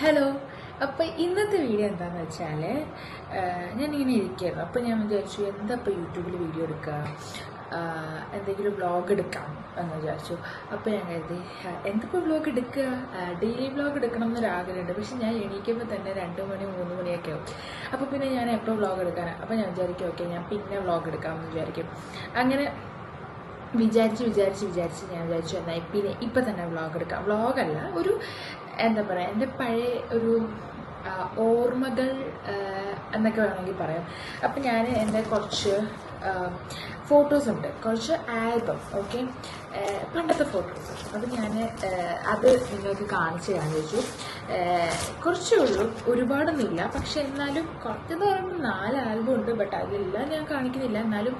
Hello അപ്പോൾ ഇന്നത്തെ video എന്താണെന്ന് വെച്ചാൽ ഞാനിങ്ങനെ ഇരിക്കുകയായിരുന്നു അപ്പോൾ ഞാൻ വിചാരിച്ചു എന്താ ഇപ്പോൾ യൂട്യൂബിൽ വീഡിയോ എടുക്കുക എന്തെങ്കിലും വ്ളോഗ് എടുക്കാം എന്ന് വിചാരിച്ചു. അപ്പോൾ ഞാൻ കരുതി എന്തിപ്പോ വ്ളോഗ് എടുക്കുക ഡെയിലി വ്ളോഗ് എടുക്കണം എന്നൊരു ആഗ്രഹമുണ്ട്. പക്ഷെ ഞാൻ എണീക്കുമ്പോൾ തന്നെ രണ്ട് മണി മൂന്ന് മണിയൊക്കെ ആവും. അപ്പോൾ പിന്നെ ഞാൻ എപ്പോ വ്ളോഗ് എടുക്കാനാണ് അപ്പോൾ ഞാൻ വിചാരിക്കും ഓക്കെ ഞാൻ പിന്നെ വ്ളോഗ് എടുക്കാമെന്ന് വിചാരിക്കും. അങ്ങനെ വിചാരിച്ച് വിചാരിച്ച് വിചാരിച്ച് ഞാൻ വിചാരിച്ചു എന്നാൽ പിന്നെ ഇപ്പം തന്നെ വ്ളോഗ് എടുക്കാം. വ്ളോഗല്ല ഒരു എന്താ പറയുക എന്റെ പഴയ ഒരു ഓർമ്മകൾ എന്നൊക്കെ വേണമെങ്കിൽ പറയാം. അപ്പം ഞാൻ എന്റെ കുറച്ച് ഫോട്ടോസ് ഉണ്ട്. കുറച്ച് ആൽബം ഓക്കെ പണ്ടത്തെ ഫോട്ടോസ് അത് ഞാൻ അത് നിങ്ങൾക്ക് കാണിച്ചു തരാൻ വെച്ചു കുറച്ചേ ഉള്ളൂ. ഒരുപാടൊന്നുമില്ല. പക്ഷെ എന്നാലും കുറച്ചെന്ന് പറയുമ്പോൾ നാല് ആൽബം ഉണ്ട്. ബട്ട് അതെല്ലാം ഞാൻ കാണിക്കുന്നില്ല. എന്നാലും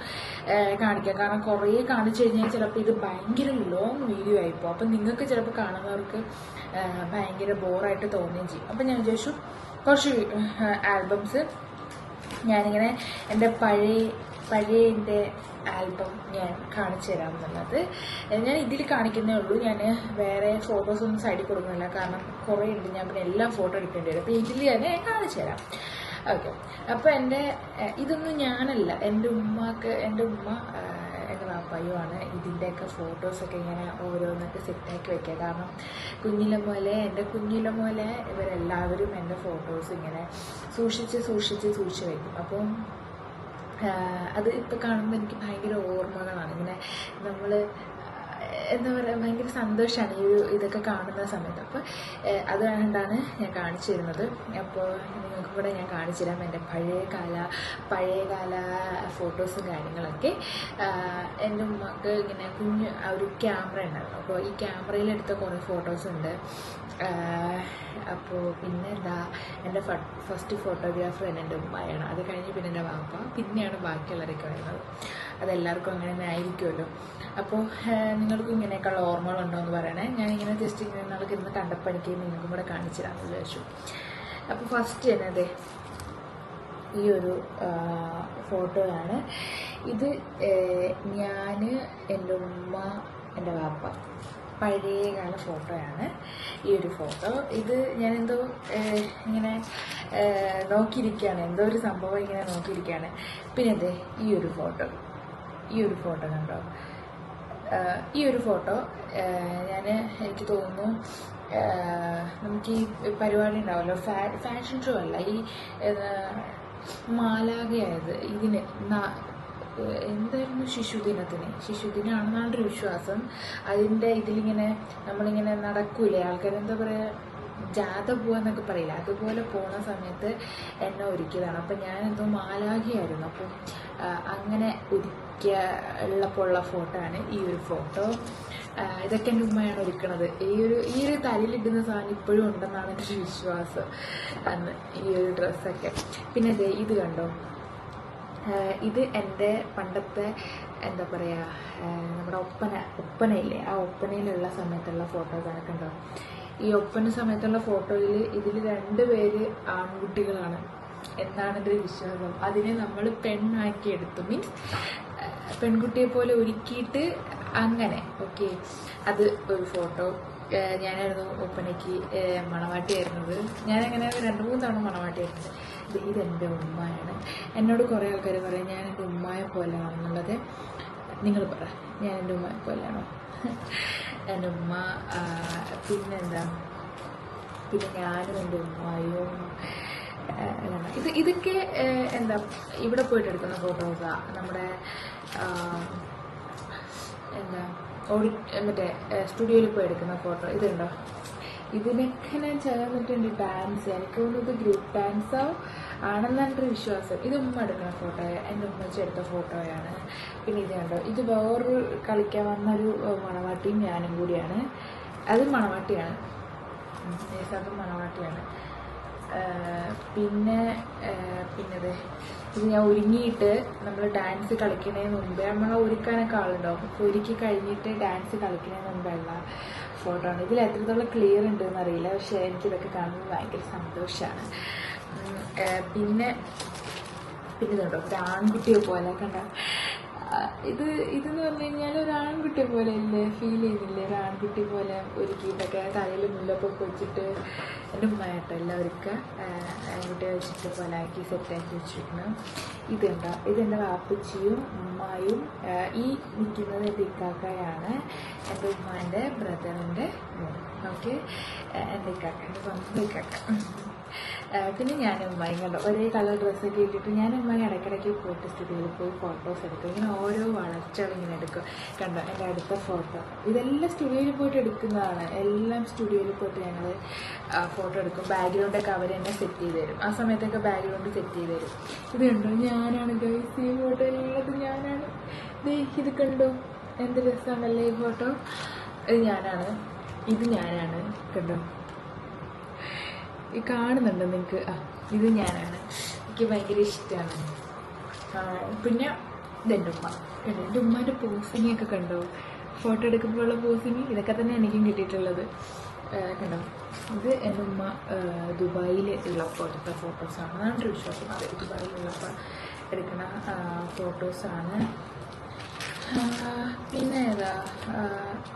കാണിക്കാം. കാരണം കുറേ കാണിച്ചു കഴിഞ്ഞാൽ ചിലപ്പോൾ ഇത് ഭയങ്കര ലോങ് വീഡിയോ ആയിപ്പോൾ അപ്പം നിങ്ങൾക്ക് ചിലപ്പോൾ കാണുന്നവർക്ക് ഭയങ്കര ബോറായിട്ട് തോന്നുകയും ചെയ്യും. അപ്പം ഞാൻ വിചാരിച്ചു കുറച്ച് ആൽബംസ് ഞാനിങ്ങനെ എന്റെ പഴയ പഴയ ആൽബം ഞാൻ കാണിച്ചു തരാമെന്നുള്ളത്. ഞാൻ ഇതിൽ കാണിക്കുന്നേ ഉള്ളൂ. ഞാൻ വേറെ ഫോട്ടോസ് ഒന്നും സൈഡിൽ കൊടുക്കുന്നില്ല. കാരണം കുറേ ഉണ്ട്. ഞാൻ പിന്നെ എല്ലാം ഫോട്ടോ എടുക്കേണ്ടി വരും. അപ്പോൾ ഇതിൽ തന്നെ കാണിച്ചു തരാം. ഓക്കെ. അപ്പോൾ എന്റെ ഇതൊന്നും ഞാനല്ല. എന്റെ ഉമ്മക്ക് എന്റെ ഉമ്മ എന്റെ വാപ്പായുമാണ് ഇതിന്റെയൊക്കെ ഫോട്ടോസൊക്കെ ഇങ്ങനെ ഓരോന്നൊക്കെ സെറ്റാക്കി വയ്ക്കുക കാരണം കുഞ്ഞിലെ പോലെ എന്റെ കുഞ്ഞിലെ പോലെ ഇവരെല്ലാവരും എന്റെ ഫോട്ടോസ് ഇങ്ങനെ സൂക്ഷിച്ച് സൂക്ഷിച്ച് സൂക്ഷിച്ച് വയ്ക്കും അപ്പം അത് ഇപ്പോൾ കാണുമ്പോൾ എനിക്ക് ഭയങ്കര ഓർമ്മകളാണ്. ഇങ്ങനെ നമ്മൾ എന്താ പറയുക ഭയങ്കര സന്തോഷമാണ് ഈ ഒരു ഇതൊക്കെ കാണുന്ന സമയത്ത്. അപ്പോൾ അതുകൊണ്ടാണ് ഞാൻ കാണിച്ചു തരുന്നത്. അപ്പോൾ നിങ്ങൾക്ക് കൂടെ ഞാൻ കാണിച്ചു തരാം എന്റെ പഴയകാല പഴയകാല പഴയ കാല ഫോട്ടോസും കാര്യങ്ങളൊക്കെ. എന്റെ ഉമ്മക്ക് ഇങ്ങനെ കുഞ്ഞ് ഒരു ക്യാമറ ഉണ്ടായിരുന്നു. അപ്പോൾ ഈ ക്യാമറയിലെടുത്ത കുറേ ഫോട്ടോസ് ഉണ്ട്. അപ്പോൾ പിന്നെ എന്താ എന്റെ ഫസ്റ്റ് ഫോട്ടോഗ്രാഫർ തന്നെ എന്റെ ഉമ്മയാണ്. അത് കഴിഞ്ഞ് പിന്നെ എന്റെ വാപ്പ പിന്നെയാണ് ബാക്കിയുള്ളവരൊക്കെ വരുന്നത്. അതെല്ലാവർക്കും അങ്ങനെ തന്നെ ആയിരിക്കുമല്ലോ. അപ്പോൾ നിങ്ങൾക്കും ഇങ്ങനെയൊക്കെയുള്ള ഓർമ്മകളുണ്ടോ എന്ന് പറയണേ. ഞാനിങ്ങനെ ജസ്റ്റ് ഇങ്ങനെ നാളെ ഇരുന്ന് കണ്ടപ്പോൾ എനിക്ക് നിങ്ങൾക്കും കൂടെ കാണിച്ചു തരാമെന്ന് വിചാരിച്ചു. അപ്പോൾ ഫസ്റ്റ് തന്നെ അതെ ഈ ഒരു ഫോട്ടോയാണ് ഇത് ഞാൻ എന്റെ ഉമ്മ എന്റെ വാപ്പ. പഴയകാല ഫോട്ടോയാണ് ഈ ഒരു ഫോട്ടോ. ഇത് ഞാനെന്തോ ഇങ്ങനെ നോക്കിയിരിക്കുകയാണ്. എന്തോ ഒരു സംഭവം ഇങ്ങനെ നോക്കിയിരിക്കുകയാണ്. പിന്നെ അതെ ഈ ഒരു ഫോട്ടോ. ഈ ഒരു ഫോട്ടോ കണ്ടോ? ഈ ഒരു ഫോട്ടോ ഞാൻ എനിക്ക് തോന്നുന്നു നമുക്ക് ഈ പരിപാടി ഉണ്ടാവുമല്ലോ. ഫാഷൻ ഷോ അല്ല ഈ മാലാകയായത് ഇതിന് എന്തായിരുന്നു ശിശുദിനത്തിന് ശിശുദിനാണെന്നാണ് ഒരു വിശ്വാസം. അതിന്റെ ഇതിലിങ്ങനെ നമ്മളിങ്ങനെ നടക്കൂലേ? ആൾക്കാർ എന്താ പറയുക ജാഥ പോവാന്നൊക്കെ പറയില്ല? അതുപോലെ പോണ സമയത്ത് എന്നെ ഒരുക്കിയതാണ്. അപ്പം ഞാൻ എന്തോ മാലാഖിയായിരുന്നു. അപ്പം അങ്ങനെ ഒരുക്കിയ ഉള്ളപ്പോൾ ഉള്ള ഫോട്ടോ ആണ് ഈ ഒരു ഫോട്ടോ. ഇതൊക്കെ എന്റെ ഉമ്മയാണ് ഒരുക്കണത്. ഈ ഒരു ഈ ഒരു തലയിലിടുന്ന സാധനം ഇപ്പോഴും ഉണ്ടെന്നാണ് എന്റെ വിശ്വാസം. അന്ന് ഈ ഒരു ഡ്രസ്സൊക്കെ. പിന്നെ ഇത് കണ്ടോ? ഇത് എന്റെ പണ്ടത്തെ എന്താ പറയുക നമ്മുടെ ഒപ്പന ഒപ്പനയില്ലേ? ആ ഒപ്പനയിലുള്ള സമയത്തുള്ള ഫോട്ടോസ് ആണ് കണ്ടോ ഈ ഒപ്പന സമയത്തുള്ള ഫോട്ടോയിൽ ഇതിൽ രണ്ട് പേര് ആൺകുട്ടികളാണ്. എന്നാണ് എന്റെ വിശ്വാസം? അതിനെ നമ്മൾ പെണ്ണാക്കി എടുത്തു. മീൻസ് പെൺകുട്ടിയെ പോലെ ഒരുക്കിയിട്ട് അങ്ങനെ ഓക്കെ അത് ഒരു ഫോട്ടോ. ഞാനായിരുന്നു ഒപ്പനയ്ക്ക് മണവാട്ടി മണവാട്ടിയായിരുന്നത്. ഞാനങ്ങനെ രണ്ട് മൂന്ന് തവണ മണവാട്ടിയായിരുന്നത്. ഇതെന്റെ ഉമ്മയാണ്. എന്നോട് കുറേ ആൾക്കാർ പറയും ഞാൻ എന്റെ ഉമ്മയെ പോലെയാണെന്നുള്ളത് നിങ്ങൾ പറ. ഞാൻ എന്റെ ഉമ്മയെ പോലെയാണോ? എന്റെ ഉമ്മ പിന്നെന്താ? പിന്നെ ഞാനും എന്റെ ഉമ്മയും ഇത് ഇതൊക്കെ എന്താ ഇവിടെ പോയിട്ട് എടുക്കുന്ന ഫോട്ടോസാണ് നമ്മുടെ എന്താ ഓഡി മറ്റേ സ്റ്റുഡിയോയിൽ പോയി എടുക്കുന്ന ഫോട്ടോ ഇതുണ്ടോ? ഇതിനൊക്കെ ഞാൻ ചെയ്യാൻ പറ്റുന്നുണ്ട് ഡാൻസ് എനിക്ക് തോന്നുന്നു ഇത് ഗ്രൂപ്പ് ഡാൻസോ ആണെന്നാണ് വിശ്വാസം. ഇത് ഉമ്മ എടുക്കുന്ന ഫോട്ടോയാണ് എന്റെ ഉമ്മച്ചി എടുത്ത ഫോട്ടോയാണ് പിന്നെ ഇത് കണ്ടോ? ഇത് വേറൊരു കളിക്കാൻ വന്നൊരു ഒരു മണവാട്ടിയും ഞാനും കൂടിയാണ്. അത് മണവാട്ടിയാണ്. നേസാബും മണവാട്ടിയാണ്. പിന്നെ പിന്നത് ഇത് ഞാൻ ഒരുങ്ങിയിട്ട് നമ്മൾ ഡാൻസ് കളിക്കുന്നതിന് മുമ്പേ നമ്മളെ ഒരുക്കാനൊക്കെ ആളുണ്ടാവും. അപ്പോൾ ഒരുക്കി കഴിഞ്ഞിട്ട് ഡാൻസ് കളിക്കുന്നതിന് മുമ്പുള്ള ഫോട്ടോ ആണ്. ഇതിൽ എത്രത്തോളം ക്ലിയർ ഉണ്ടെന്ന് അറിയില്ല. പക്ഷേ എനിക്കിതൊക്കെ കാണുമ്പോൾ ഭയങ്കര സന്തോഷമാണ് പിന്നെ പിന്നെ കേട്ടോ ഒരു ആൺകുട്ടിയെ പോലെ കണ്ട? ഇത് ഇതെന്ന് പറഞ്ഞു കഴിഞ്ഞാൽ ഒരു ആൺകുട്ടി പോലെ ഇല്ലേ ഫീൽ ചെയ്യുന്നില്ലേ? ഒരു ആൺകുട്ടി പോലെ ഒരുക്കിയിട്ടൊക്കെ തലയിൽ മുല്ലപ്പൊക്കെ വെച്ചിട്ട് എന്റെ ഉമ്മയായിട്ട് എല്ലാവർക്ക് ആൺകുട്ടിയെ വെച്ചിട്ട് പോലെ ആക്കി സെറ്റാക്കി വെച്ചിരിക്കുന്നു ഇതുണ്ട് ഇതെന്റെ വാപ്പച്ചിയും ഉമ്മായും ഈ നിൽക്കുന്നത് എന്റെ ഇക്കാക്കയാണ്. എന്റെ ഉമ്മാന്റെ ബ്രദറിന്റെ മോൻ. ഓക്കെ എന്റെ ഇക്കാക്ക. എന്റെ സ്വന്തം ഇക്കാക്ക. പിന്നെ ഞാൻ ഉമ്മായും കണ്ടു. ഒരേ കളർ ഡ്രസ്സൊക്കെ ഇട്ടിട്ട് ഞാൻ ഉമ്മായി ഇടയ്ക്കിടയ്ക്ക് പോയിട്ട് സ്റ്റുഡിയോയിൽ പോയി ഫോട്ടോസ് എടുക്കും. ഇങ്ങനെ ഓരോ വളർച്ചകൾ ഇങ്ങനെ എടുക്കും. കണ്ടോ? എന്റെ അടുത്ത ഫോട്ടോ ഇതെല്ലാം സ്റ്റുഡിയോയിൽ പോയിട്ട് എടുക്കുന്നതാണ്. എല്ലാം സ്റ്റുഡിയോയിൽ പോയിട്ട് ഞങ്ങൾ ഫോട്ടോ എടുക്കും. ബാക്ക്ഗ്രൗണ്ടൊക്കെ അവർ തന്നെ സെറ്റ് ചെയ്ത് തരും. ആ സമയത്തൊക്കെ ബാക്ക്ഗ്രൗണ്ട് സെറ്റ് ചെയ്ത് തരും. ഇത് കണ്ടോ? ഞാനാണ് ഗൈസ് ഈ ഫോട്ടോ എല്ലാതും ഞാനാണ്. ഇത് കണ്ടോ? എന്ത് രസമാണല്ലേ ഈ ഫോട്ടോ ഇത് ഞാനാണ്. ഇത് ഞാനാണ്. കണ്ടോ? ഈ കാണുന്നുണ്ട് നിങ്ങൾക്ക് ആ ഇത് ഞാനാണ്. എനിക്ക് ഭയങ്കര ഇഷ്ടമാണ് പിന്നെ ഇതെന്റെ ഉമ്മ. എന്റെ ഉമ്മാന്റെ പോസിങ് ഒക്കെ കണ്ടോ? ഫോട്ടോ എടുക്കുമ്പോഴുള്ള പോസിങ് ഇതൊക്കെ തന്നെ എനിക്കും കിട്ടിയിട്ടുള്ളത്. കണ്ടോ? ഇത് എന്റെ ഉമ്മ ദുബായിൽ ഉള്ളപ്പോൾ എടുത്ത ഫോട്ടോസാണ് അതാണ് ഒരു വിശ്വാസം അതെ ദുബായിലുള്ളപ്പോൾ എടുക്കുന്ന ഫോട്ടോസാണ് പിന്നെ ഏതാ?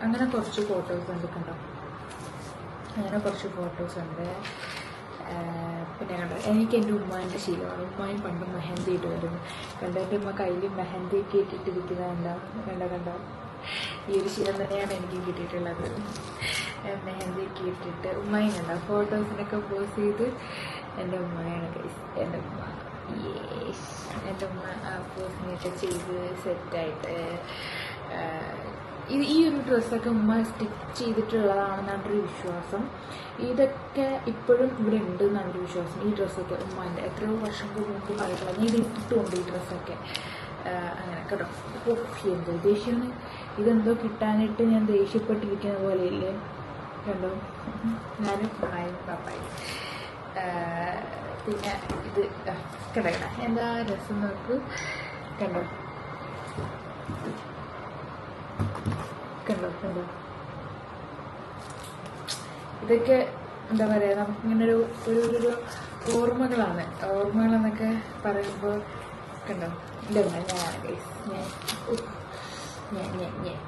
അങ്ങനെ കുറച്ച് ഫോട്ടോസ് ഉണ്ട് കണ്ടോ? അങ്ങനെ കുറച്ച് ഫോട്ടോസ് ഉണ്ട്. കണ്ടോ എനിക്ക് എന്റെ ഉമ്മാന്റെ ശീലമാണ്. ഉമ്മായും പണ്ട് മെഹന്തി വരും കണ്ടോ? എന്റെ ഉമ്മ കയ്യിൽ മെഹന്തി ഒക്കെ ഇട്ടിട്ടിരിക്കുന്നത് കണ്ടോ? കണ്ടോ കണ്ടോ? ഈ ഒരു ശീലം തന്നെയാണ് എനിക്ക് കിട്ടിയിട്ടുള്ളത്. മെഹന്തി ഒക്കെ ഇട്ടിട്ട് ഉമ്മയും കണ്ട? ഫോട്ടോസിനൊക്കെ പോസ് ചെയ്ത് എന്റെ ഉമ്മയാണ്. എന്റെ ഉമ്മ. എന്റെ ഉമ്മ ആ പോസിനെയൊക്കെ ചെയ്ത് സെറ്റായിട്ട് ഇത് ഈ ഒരു ഡ്രസ്സൊക്കെ ഉമ്മ സ്റ്റിച്ച് ചെയ്തിട്ടുള്ളതാണെന്നാണ് ഒരു വിശ്വാസം. ഇതൊക്കെ ഇപ്പോഴും ഇവിടെ ഉണ്ട് എന്നാണ് ഒരു വിശ്വാസം. ഈ ഡ്രസ്സൊക്കെ ഉമ്മാന്റെ എത്രയോ വർഷം മുമ്പ് നമുക്ക് ഞാൻ ഇത് ഇട്ടിട്ടുണ്ട് ഈ ഡ്രസ്സൊക്കെ. അങ്ങനെ കേട്ടോ ഓഫ് എന്തോ ദേഷ്യം ഇതെന്തോ കിട്ടാനായിട്ട് ഞാൻ ദേഷ്യപ്പെട്ടിരിക്കുന്ന പോലെ ഇല്ലേ കണ്ടോ? ഞാനും ആയി പാപ്പായി. പിന്നെ ഇത് കണ്ടോ? എന്താ രസം നോക്കൂ. കണ്ടോ? ഇതൊക്കെ എന്താ പറയുക നമുക്കിങ്ങനെ ഒരു ഒരു ഒരു ഓർമ്മകളാണ്. ഓർമ്മകളെന്നൊക്കെ പറയുമ്പോൾ കണ്ടോ? ഇല്ല? ഞാൻ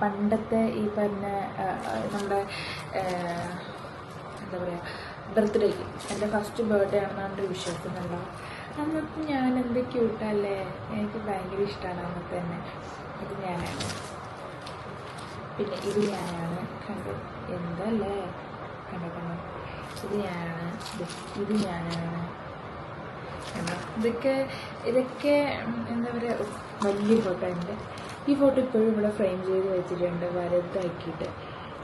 പണ്ടത്തെ ഈ പറഞ്ഞ നമ്മുടെ എന്താ പറയുക ബർത്ത്ഡേക്ക് എന്റെ ഫസ്റ്റ് ബർത്ത്ഡേ ആണെന്നാണ് ഒരു വിശ്വാസം കണ്ടോ അന്നത്തെ ഞാൻ എന്ത് ക്യൂട്ടല്ലേ എനിക്ക് ഭയങ്കര ഇഷ്ടമാണ് അന്നത്തെ തന്നെ ഇത് ഞാനാണ്. പിന്നെ ഇത് ഞാനാണ് കണ്ടോ. എന്തല്ലേ? കണ്ടോ കണ്ടോ ഇത് ഞാനാണ്. ഇത് ഞാനാണ്. ഇതൊക്കെ ഇതൊക്കെ എന്താ പറയുക വലിയ ഫോട്ടോ ഉണ്ട് ഈ ഫോട്ടോ ഇപ്പോഴും ഇവിടെ ഫ്രെയിം ചെയ്ത് വെച്ചിട്ടുണ്ട് വലുതാക്കിയിട്ട്.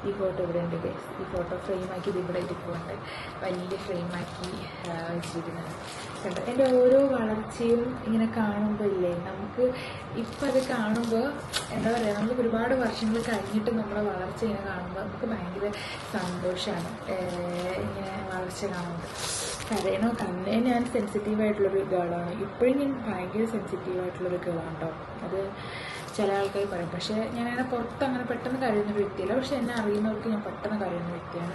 ഈ ഫോട്ടോ ഇവിടെ ഉണ്ട്. ഈ ഫോട്ടോ ഫ്രെയിം ആക്കി ഇത് ഇവിടെ ഇരിക്കുന്നുണ്ട് വലിയ ഫ്രെയിം ആക്കി ആ, വെച്ചിരിക്കുന്നത്. കണ്ടോ? എന്റെ ഓരോ വളർച്ചയും ഇങ്ങനെ കാണുമ്പോൾ ഇല്ലേ നമുക്ക് ഇപ്പം അത് കാണുമ്പോൾ എന്താ പറയുക നമുക്ക് ഒരുപാട് വർഷങ്ങൾ കഴിഞ്ഞിട്ട് നമ്മളെ വളർച്ച ഇങ്ങനെ കാണുമ്പോൾ നമുക്ക് ഭയങ്കര സന്തോഷമാണ് ഇങ്ങനെ വളർച്ച കാണുമ്പോൾ കരയണോ തന്നെ ഞാൻ സെൻസിറ്റീവ് ആയിട്ടുള്ളൊരു ഗേളാണ് ഇപ്പോഴും ഞാൻ ഭയങ്കര സെൻസിറ്റീവ് ആയിട്ടുള്ളൊരു ഗേളാണ് കേട്ടോ അത് ചില ആൾക്കാർ പറയും. പക്ഷേ ഞാൻ അങ്ങനെ പുറത്ത് അങ്ങനെ പെട്ടെന്ന് കഴിയുന്ന വ്യക്തിയല്ല. പക്ഷെ എന്നെ അറിയുന്നവർക്ക് ഞാൻ പെട്ടെന്ന് കഴിയുന്ന വ്യക്തിയാണ്.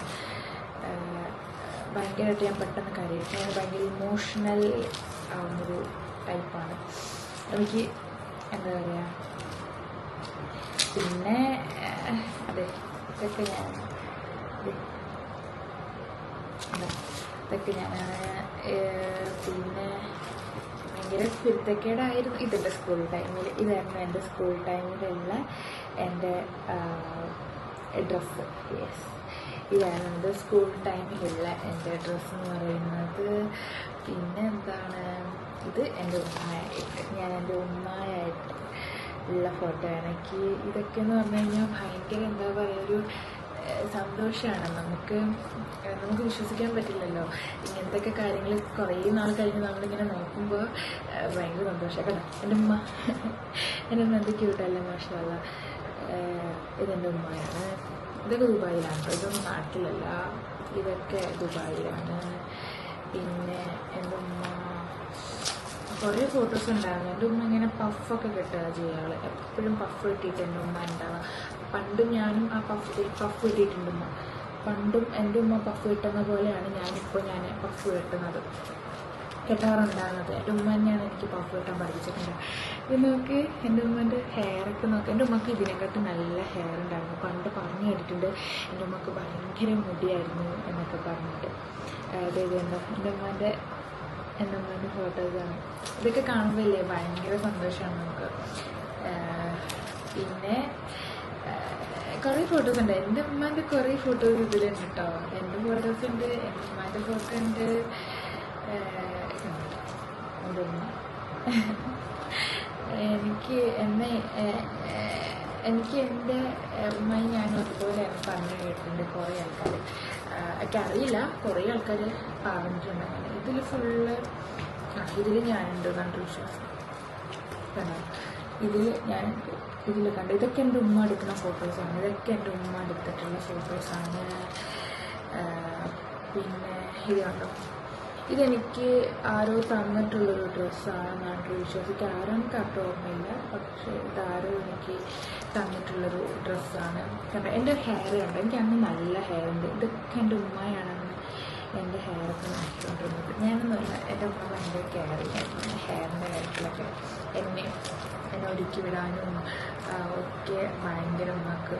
ഭയങ്കരമായിട്ട് ഞാൻ പെട്ടെന്ന് കരയും. ഞാൻ ഭയങ്കര ഇമോഷണൽ ആവുന്നൊരു ടൈപ്പാണ് എനിക്ക് എന്താ പറയുക പിന്നെ അതെ ഇതൊക്കെ ഞാൻ ഇതാ, ഇതൊക്കെ ഞാൻ പിന്നെ ഭയങ്കര കുരുത്തക്കേടായിരുന്നു ഇതിന്റെ സ്കൂൾ ടൈമിൽ ഇതായിരുന്നു എന്റെ സ്കൂൾ ടൈമിലുള്ള എന്റെ ഡ്രസ്സ് യെസ് ഇതാണ് എന്റെ സ്കൂൾ ടൈമിലുള്ള എന്റെ ഡ്രസ്സ് എന്ന് പറയുന്നത്. പിന്നെ എന്താണ്? ഇത് എന്റെ ഉമ്മയായിട്ട് ഞാൻ എന്റെ ഉമ്മയായിട്ട് ഉള്ള ഫോട്ടോയാണ് എനിക്ക് ഇതൊക്കെ എന്ന് പറഞ്ഞു കഴിഞ്ഞാൽ ഭയങ്കര എന്താ പറയുക ഒരു സന്തോഷമാണ് നമുക്ക് നമുക്ക് വിശ്വസിക്കാൻ പറ്റില്ലല്ലോ. ഇങ്ങനത്തെ കാര്യങ്ങൾ കുറേ നാൾ കഴിഞ്ഞ് നമ്മളിങ്ങനെ നോക്കുമ്പോൾ ഭയങ്കര സന്തോഷമാണ് കേട്ടോ എന്റെ ഉമ്മ എന്റെ ഉമ്മ എന്ത് ക്യൂട്ടല്ല മാഷല്ല ഇതെന്റെ ഉമ്മയാണ്. ഇതൊക്കെ ദുബായിലാണ് ഇതൊന്നും നാട്ടിലല്ല. ഇതൊക്കെ ദുബായിലാണ്. പിന്നെ എന്റെ ഉമ്മ കുറേ ഫോട്ടോസ് ഉണ്ടായിരുന്നു. എന്റെ ഉമ്മ ഇങ്ങനെ പഫൊക്കെ കിട്ടുക ചെയ്യാൾ എപ്പോഴും പഫ് കിട്ടിയിട്ട് എന്റെ ഉമ്മ ഉണ്ടാവുക. പണ്ടും ഞാനും ആ പഫ് പഫ് കിട്ടിയിട്ടുണ്ടെന്ന് പണ്ടും എന്റെ ഉമ്മ പഫ് കിട്ടുന്ന പോലെയാണ് ഞാനിപ്പോൾ ഞാൻ പഫ് കിട്ടുന്നത് കെട്ടാറുണ്ടാകുന്നത് എന്റെ ഉമ്മ തന്നെയാണ് എനിക്ക് പഫ് കെട്ടാൻ പഠിപ്പിച്ചിട്ടുണ്ട്. ഇത് നോക്ക് എന്റെ ഉമ്മന്റെ ഹെയറൊക്കെ നോക്കി. എന്റെ ഉമ്മക്ക് ഇതിനെക്കാട്ടും നല്ല ഹെയർ ഉണ്ടായിരുന്നു. പണ്ട് പറഞ്ഞു കേട്ടിട്ടുണ്ട് എന്റെ ഉമ്മക്ക് ഭയങ്കര മുടിയായിരുന്നു എന്നൊക്കെ പറഞ്ഞിട്ട്. അതായത് എന്താ എന്റെ ഉമ്മന്റെ എന്റെ ഉമ്മന്റെ ഫോട്ടോസാണ് ഇതൊക്കെ കാണുമ്പോഴല്ലേ ഭയങ്കര സന്തോഷമാണ് നമുക്ക്. പിന്നെ കുറേ ഫോട്ടോസ് ഉണ്ട്. എന്റെ ഉമ്മാന്റെ കുറേ ഫോട്ടോസ് ഇതിലുണ്ട് കേട്ടോ എന്റെ ഫോട്ടോസ് ഉണ്ട് എന്റെ ഉമ്മാന്റെ ഫോട്ടോ ഉണ്ട്. എനിക്ക് എന്നെ എനിക്ക് എന്റെ ഉമ്മയും ഞാനും അതുപോലെയാണ് പറഞ്ഞു കേട്ടിട്ടുണ്ട് കുറേ ആൾക്കാർ ഒക്കെ അറിയില്ല. കുറേ ആൾക്കാർ പറഞ്ഞിട്ടുണ്ട്. അങ്ങനെ ഇതിൽ ഫുള്ള് ഇതിൽ ഞാനുണ്ട് എന്നാണ് വിശ്വാസം ഇതിൽ ഞാൻ ഇതിൽ കണ്ട. ഇതൊക്കെ എന്റെ ഉമ്മ എടുക്കുന്ന ഫോട്ടോസാണ് ഇതൊക്കെ എന്റെ ഉമ്മ എടുത്തിട്ടുള്ള ഫോട്ടോസാണ് പിന്നെ ഇത് കണ്ടോ? ഇതെനിക്ക് ആരോ തന്നിട്ടുള്ളൊരു ഡ്രസ്സാണെന്നാണ് വിശ്വസിക്കുക ആരാണ് കറക്റ്റ് ഓർമ്മയില്ല. പക്ഷേ ഇതാരോ എനിക്ക് തന്നിട്ടുള്ളൊരു ഡ്രസ്സാണ് കണ്ടോ? എന്റെ ഹെയർ ഉണ്ട് എനിക്ക് അന്ന് നല്ല ഹെയർ ഉണ്ട്. ഇതൊക്കെ എന്റെ ഉമ്മയാണ് അന്ന് എന്റെ ഹെയറൊക്കെ നോക്കിക്കൊണ്ടിരുന്നത് ഞാനൊന്നുമല്ല എന്റെ ഉമ്മ ഭയങ്കര കെയർ ആയിരുന്നു. ഹെയറിന്റെ കാര്യത്തിലൊക്കെ. എന്നെ എന്നെ ഒരുക്കി വിടാനും ഒക്കെ ഭയങ്കര ഉമ്മക്ക്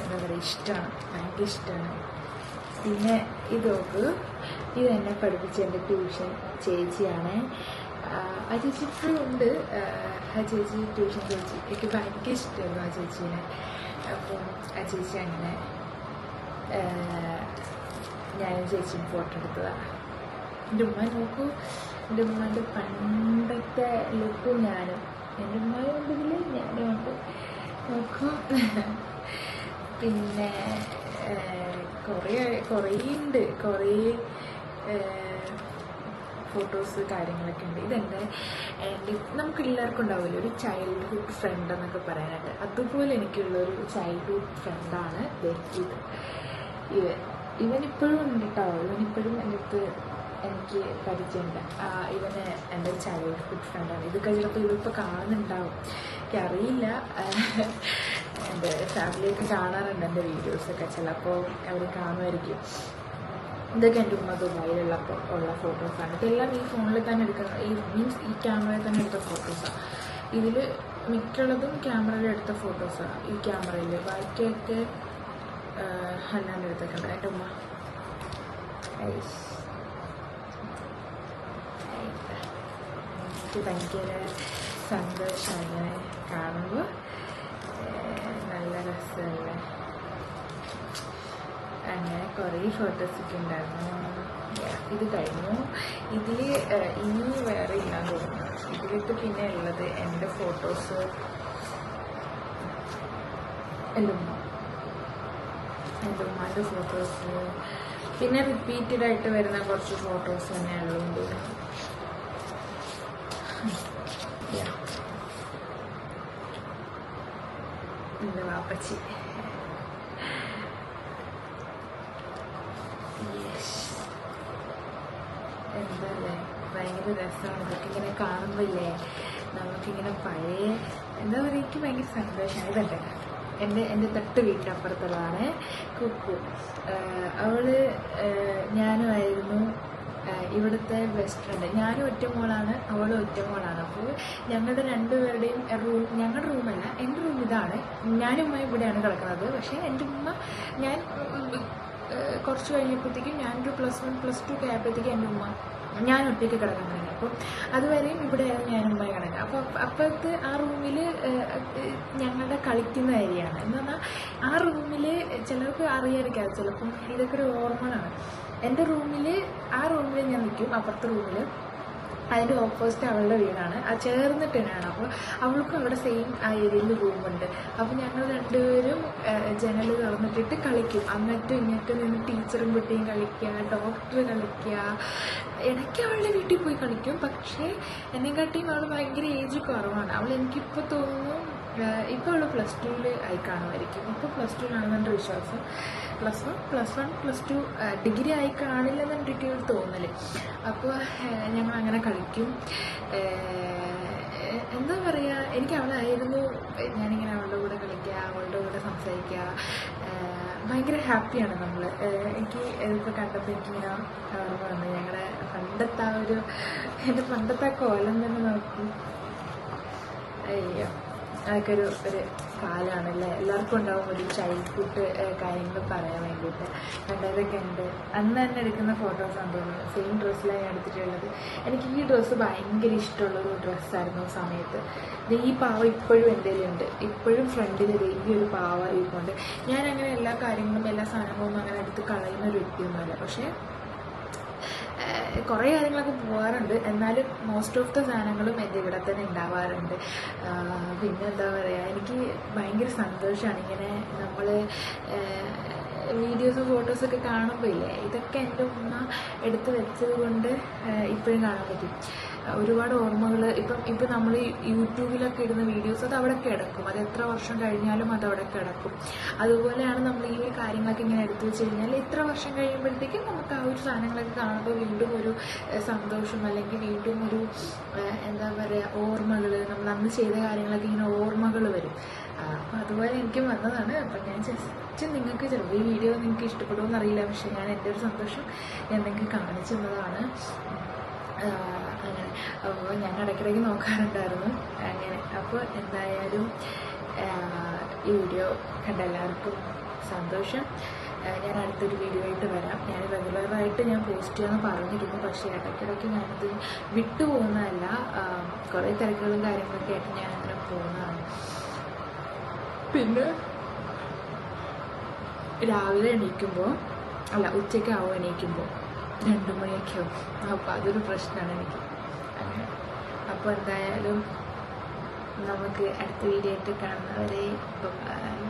എന്താ പറയുക ഇഷ്ടമാണ് ഭയങ്കര ഇഷ്ടമാണ് പിന്നെ ഇത് നോക്ക്. ഇത് എന്നെ പഠിപ്പിച്ച എന്റെ ട്യൂഷൻ ചേച്ചിയാണ്. ആ, ചേച്ചി ഇപ്പോഴും ഉണ്ട്. ആ ചേച്ചി ട്യൂഷൻ ചേച്ചി. എനിക്ക് ഭയങ്കര ഇഷ്ടമായിരുന്നു ആ ചേച്ചീനെ. അപ്പം ആ ചേച്ചി അങ്ങനെ ഞാനും ചേച്ചിയും ഫോട്ടോ എടുത്തതാണ് എന്റെ ഉമ്മ നോക്കൂ. എന്റെ ഉമ്മന്റെ പണ്ടത്തെ ലുക്കും ഞാനും. എന്റെ ഉമ്മയും ഉണ്ടെങ്കിൽ ഞാനും ഉണ്ട്. നോക്കും. പിന്നെ കുറേ കുറേ ഉണ്ട് കുറേ ഫോട്ടോസ് കാര്യങ്ങളൊക്കെ ഉണ്ട് ഇതെന്റെ എന്റെ നമുക്ക് എല്ലാവർക്കും ഉണ്ടാവില്ല ഒരു ചൈൽഡ്ഹുഡ് ഫ്രണ്ട് എന്നൊക്കെ പറയാനായിട്ട്. അതുപോലെ എനിക്കുള്ളൊരു ചൈൽഡ്ഹുഡ് ഫ്രണ്ടാണ് ഇത് ഇവൻ ഇവനിപ്പോഴും ഉണ്ട് കേട്ടോ ഇവനിപ്പോഴും എന്റെ അടുത്ത് എനിക്ക് പരിചയമുണ്ട് ഇവന് എന്റെ ചൈൽഡ് ഹുഡ് ഫ്രണ്ടാണ് ഇതൊക്കെ ചിലപ്പോൾ ഇതിപ്പോൾ കാണുന്നുണ്ടാവും. എനിക്കറിയില്ല എന്റെ ഫാമിലിയൊക്കെ കാണാറുണ്ട് എന്റെ വീഡിയോസൊക്കെ ചിലപ്പോൾ അവർ കാണുമായിരിക്കും. ഇതൊക്കെ എന്റെ ഉമ്മ ദുബായിലുള്ളപ്പോൾ ഉള്ള ഫോട്ടോസാണ് ഇതെല്ലാം ഈ ഫോണിൽ തന്നെ എടുക്കുന്ന ഈ മീൻസ് ഈ ക്യാമറയിൽ തന്നെ എടുത്ത ഫോട്ടോസാണ് ഇതിൽ മിക്കുള്ളതും ക്യാമറയിൽ എടുത്ത ഫോട്ടോസാണ് ഈ ക്യാമറയിൽ ബാക്കിയൊക്കെ അല്ലാണ്ട് എടുത്തേക്കണ്ട. എന്റെ ഉമ്മ. ഐസ്. എനിക്ക് ഭയങ്കര സന്തോഷമാണ് കാണുമ്പോൾ നല്ല രസമല്ലേ അങ്ങനെ കുറേ ഫോട്ടോസൊക്കെ ഉണ്ടായിരുന്നു. ഇത് കഴിഞ്ഞു. ഇതിൽ ഇനി വേറെ ഇല്ലാന്ന് തോന്നുന്നു ഇതിലിട്ട് പിന്നെ ഉള്ളത് എന്റെ ഫോട്ടോസ് എല്ലുമ്മ എല്ലുമ്മാന്റെ ഫോട്ടോസ് പിന്നെ റിപ്പീറ്റഡ് ആയിട്ട് വരുന്ന കുറച്ച് ഫോട്ടോസ് തന്നെ ഉള്ളതുകൊണ്ട്. എന്റെ വാപ്പച്ചി എന്തല്ലേ ഭയങ്കര രസമാണ് ഇതൊക്കെ ഇങ്ങനെ കാണുമ്പോഴല്ലേ നമുക്കിങ്ങനെ പഴയ എന്താ പറയുക എനിക്ക് ഭയങ്കര സന്തോഷമാണ് ഇതല്ലേ എന്റെ എന്റെ തൊട്ട് വീട്ടിനപ്പുറത്തുള്ളതാണ് കുക്കു അവൾ ഞാനുമായിരുന്നു ഇവിടുത്തെ ബെസ്റ്റ് ഫ്രണ്ട് ഞാനും ഒറ്റ മോളാണ് അവളും ഒറ്റ മോളാണ്. അപ്പോൾ ഞങ്ങളുടെ രണ്ടുപേരുടെയും റൂം ഞങ്ങളുടെ റൂമല്ല എന്റെ റൂം ഇതാണ്. ഞാനും ഉമ്മ ഇവിടെയാണ് കിടക്കുന്നത്. പക്ഷേ എന്റെ ഉമ്മ ഞാൻ കുറച്ച് കഴിഞ്ഞപ്പോഴത്തേക്കും ഞാനൊരു പ്ലസ് വൺ പ്ലസ് ടു ഒക്കെ ആയപ്പോഴത്തേക്കും എന്റെ ഉമ്മ ഞാൻ ഒറ്റയ്ക്ക് തുടങ്ങി. അപ്പോൾ അതുവരെയും ഇവിടെയായിരുന്നു ഞാൻ ഉമ്മ കിടക്കുക. അപ്പോൾ അപ്പോഴത്തെ ആ റൂമിൽ ഞങ്ങളുടെ കളിക്കുന്ന ഏരിയയാണ് എന്ന് പറഞ്ഞാൽ ആ റൂമിൽ ചിലർക്ക് അറിയാതിരിക്കാതെ ചിലപ്പം ഇതൊക്കെ ഒരു ഓർമ്മകളാണ്. എന്റെ റൂമിൽ ആ റൂമിൽ ഞാൻ നിൽക്കും അപ്പുറത്തെ റൂമിൽ അതിന്റെ ഓപ്പോസിറ്റ് അവളുടെ വീടാണ്. ആ ചേർന്നിട്ട് തന്നെയാണ്. അപ്പോൾ അവൾക്കും അവിടെ സെയിം ആ ഏരിയയിൽ റൂമുണ്ട് അപ്പോൾ ഞങ്ങൾ രണ്ടുപേരും ജനൽ തുറന്നിട്ടിട്ട് കളിക്കും. അങ്ങോട്ടും ഇങ്ങോട്ടും നിന്ന് ടീച്ചറും കുട്ടിയും കളിക്കുക ഡോക്ടർ കളിക്കുക. ഇടയ്ക്ക് അവളുടെ വീട്ടിൽ പോയി കളിക്കും. പക്ഷേ എന്നെക്കാട്ടിയും അവൾ ഭയങ്കര ഏജ് കുറവാണ്. അവൾ എനിക്കിപ്പോൾ തോന്നുന്നു ഇപ്പോൾ ഉള്ള പ്ലസ് ടുവിൽ ആയി കാണുമായിരിക്കും. ഇപ്പോൾ പ്ലസ് ടുവിലാണെന്ന് എന്റെ വിശ്വാസം. Plus one plus one plus two degree ആയി കാണില്ലെന്ന് എനിക്ക് ഒരു തോന്നൽ അപ്പോൾ ഞങ്ങൾ അങ്ങനെ കളിക്കും. എന്താ പറയുക എനിക്ക് അവളായിരുന്നു. ഞാനിങ്ങനെ അവളുടെ കൂടെ കളിക്കുക അവളുടെ കൂടെ സംസാരിക്കുക. ഭയങ്കര ഹാപ്പിയാണ് നമ്മൾ എനിക്ക് ഇതിപ്പോൾ കണ്ടപ്പോൾ എനിക്കിങ്ങനെ ഓർമ്മ വന്നു ഞങ്ങളുടെ പണ്ടത്തെ ആ ഒരു എന്റെ പണ്ടത്തെ കോലം തന്നെ നോക്കി. അയ്യോ. അതൊക്കെ ഒരു ഒരു കാലമാണല്ലേ എല്ലാവർക്കും ഉണ്ടാവും ഒരു ചൈൽഡ്ഹുഡ് കാര്യങ്ങൾ പറയാൻ വേണ്ടിയിട്ട്. കണ്ടതൊക്കെ ഉണ്ട്. അന്ന് തന്നെ എടുക്കുന്ന ഫോട്ടോസാണ് തോന്നുന്നത് സെയിം ഡ്രസ്സിലാണ് ഞാൻ എടുത്തിട്ടുള്ളത്. എനിക്ക് ഈ ഡ്രസ്സ് ഭയങ്കര ഇഷ്ടമുള്ളൊരു ഡ്രസ്സായിരുന്നു ആ സമയത്ത്. ഈ പാവ ഇപ്പോഴും എന്റെ ഉണ്ട്. ഇപ്പോഴും ഫ്രണ്ടിൽ ഈ ഒരു പാവ ഇരിപ്പുണ്ട് ഞാൻ അങ്ങനെ എല്ലാ കാര്യങ്ങളും എല്ലാ സാധനങ്ങളും അങ്ങനെ എടുത്ത് കളയുന്ന ഒരു വ്യക്തിയൊന്നുമല്ല. പക്ഷേ കുറേ കാര്യങ്ങളൊക്കെ പോകാറുണ്ട് എന്നാലും മോസ്റ്റ് ഓഫ് ദ സാധനങ്ങളും എന്റെ ഇവിടെ തന്നെ ഉണ്ടാവാറുണ്ട്. പിന്നെ എന്താ പറയുക എനിക്ക് ഭയങ്കര സന്തോഷമാണ് ഇങ്ങനെ നമ്മൾ വീഡിയോസും ഫോട്ടോസൊക്കെ കാണുമ്പോൾ ഇല്ലേ? ഇതൊക്കെ എന്റെ ഉമ്മ എടുത്ത് വെച്ചത് കൊണ്ട് ഇപ്പോഴും കാണാൻ പറ്റും. ഒരുപാട് ഓർമ്മകൾ ഇപ്പം ഇപ്പം നമ്മൾ യൂട്യൂബിലൊക്കെ ഇടുന്ന വീഡിയോസ് അത് അവിടെ കിടക്കും. അത് എത്ര വർഷം കഴിഞ്ഞാലും അത് അവിടെ കിടക്കും. അതുപോലെയാണ് നമ്മൾ ഈ ഒരു കാര്യങ്ങളൊക്കെ ഇങ്ങനെ എടുത്തു വെച്ച് കഴിഞ്ഞാൽ ഇത്ര വർഷം കഴിയുമ്പോഴത്തേക്കും നമുക്ക് ആ ഒരു സാധനങ്ങളൊക്കെ കാണുമ്പോൾ വീണ്ടും ഒരു സന്തോഷം അല്ലെങ്കിൽ വീണ്ടും ഒരു എന്താ പറയുക ഓർമ്മകൾ നമ്മൾ അന്ന് ചെയ്ത കാര്യങ്ങളൊക്കെ ഇങ്ങനെ ഓർമ്മകൾ വരും. അപ്പം അതുപോലെ എനിക്കും വന്നതാണ്. അപ്പം ഞാൻ ജസ്റ്റ് നിങ്ങൾക്ക് ചിലപ്പോൾ ഈ വീഡിയോ നിങ്ങൾക്ക് ഇഷ്ടപ്പെടുമെന്നറിയില്ല. പക്ഷേ ഞാൻ എന്റെ ഒരു സന്തോഷം എന്തെങ്കിലും നിങ്ങൾക്ക് കാണിച്ചു അപ്പോൾ ഞാൻ ഇടയ്ക്കിടയ്ക്ക് നോക്കാറുണ്ടായിരുന്നു. അങ്ങനെ. അപ്പോൾ എന്തായാലും ഈ വീഡിയോ കണ്ട എല്ലാവർക്കും സന്തോഷം. ഞാൻ അടുത്തൊരു വീഡിയോ ആയിട്ട് വരാം. ഞാൻ റെഗുലറായിട്ട് ഞാൻ പോസ്റ്റ് ചെയ്യാമെന്ന് പറഞ്ഞിരുന്നു. പക്ഷേ ഇടയ്ക്കിടയ്ക്ക് ഞാനത് വിട്ടുപോകുന്നതല്ല കുറേ തിരക്കുകളും കാര്യങ്ങളൊക്കെ ആയിട്ട് ഞാൻ അങ്ങനെ പോകുന്നതാണ്. പിന്നെ രാവിലെ എണീക്കുമ്പോൾ അല്ല ഉച്ചയ്ക്കാവും എണീക്കുമ്പോൾ രണ്ട് മണിയൊക്കെ ആവും. അപ്പോൾ അതൊരു പ്രശ്നമാണ് എനിക്ക്. അപ്പോൾ എന്തായാലും നമുക്ക് അടുത്ത വീഡിയോ ആയിട്ട് കാണുന്നവരെ ബൈ